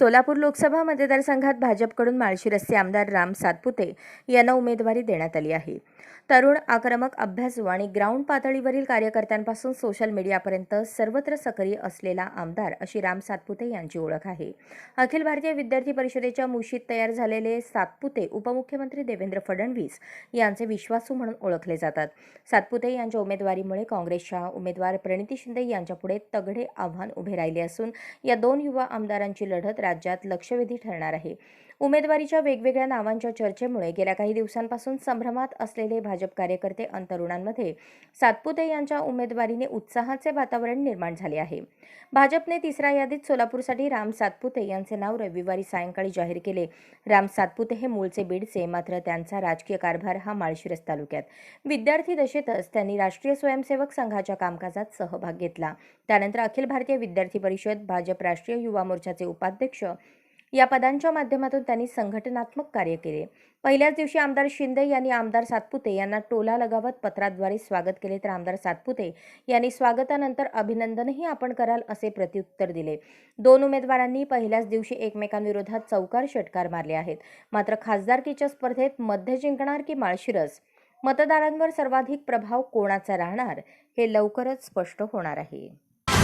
सोलापूर लोकसभा मतदारसंघात भाजपकडून माळशिरसचे आमदार राम सातपुते यांना उमेदवारी देण्यात आली आहे. तरुण आक्रमक अभ्यासू आणि ग्राउंड पातळीवरील कार्यकर्त्यांपासून सोशल मीडियापर्यंत सर्वत्र सक्रिय असलेला आमदार अशी राम सातपुते यांची ओळख आहे. अखिल भारतीय विद्यार्थी परिषदेच्या मुशीत तयार झालेले सातपुते उपमुख्यमंत्री देवेंद्र फडणवीस यांचे विश्वासू म्हणून ओळखले जातात. सातपुते यांच्या उमेदवारीमुळे काँग्रेसच्या उमेदवार प्रणिती शिंदे यांच्यापुढे तगडे आव्हान उभे राहिले असून या दोन युवा आमदारांची लढत राज्यात लक्षवेधी ठरणार आहे. उमेदवारीच्या वेगवेगळ्या नावांच्या चर्चेमुळे गेल्या काही दिवसांपासून संभ्रमात असलेले भाजप कार्यकर्ते अंतरुणांमध्ये सातपुते यांच्या उमेदवारीने उत्साहाचे वातावरण निर्माण झाले आहे. भाजपने तिसऱ्या यादीत सोलापूरसाठी राम सातपुते यांचे नाव रविवारी सायंकाळी जाहीर केले. राम सातपुते हे मूळचे बीडचे मात्र त्यांचा राजकीय कारभार हा माळशिरस तालुक्यात. विद्यार्थी दशेतच त्यांनी राष्ट्रीय स्वयंसेवक संघाच्या कामकाजात सहभाग घेतला. त्यानंतर अखिल भारतीय विद्यार्थी परिषद भाजप राष्ट्रीय युवा मोर्चाचे उपाध्यक्ष या पदांच्या माध्यमातून त्यांनी संघटनात्मक कार्य केले. पहिल्याच दिवशी आमदार शिंदे यांनी आमदार सातपुते यांना टोला लगावत पत्राद्वारे स्वागत केले तर आमदार सातपुते यांनी स्वागतानंतर अभिनंदनही आपण कराल असे प्रत्युत्तर दिले. दोन उमेदवारांनी पहिल्याच दिवशी एकमेकांविरोधात चौकार षटकार मारले आहेत. मात्र खासदारकीच्या स्पर्धेत मध्य जिंकणार की माळशिरस? मतदारांवर सर्वाधिक प्रभाव कोणाचा राहणार हे लवकरच स्पष्ट होणार आहे.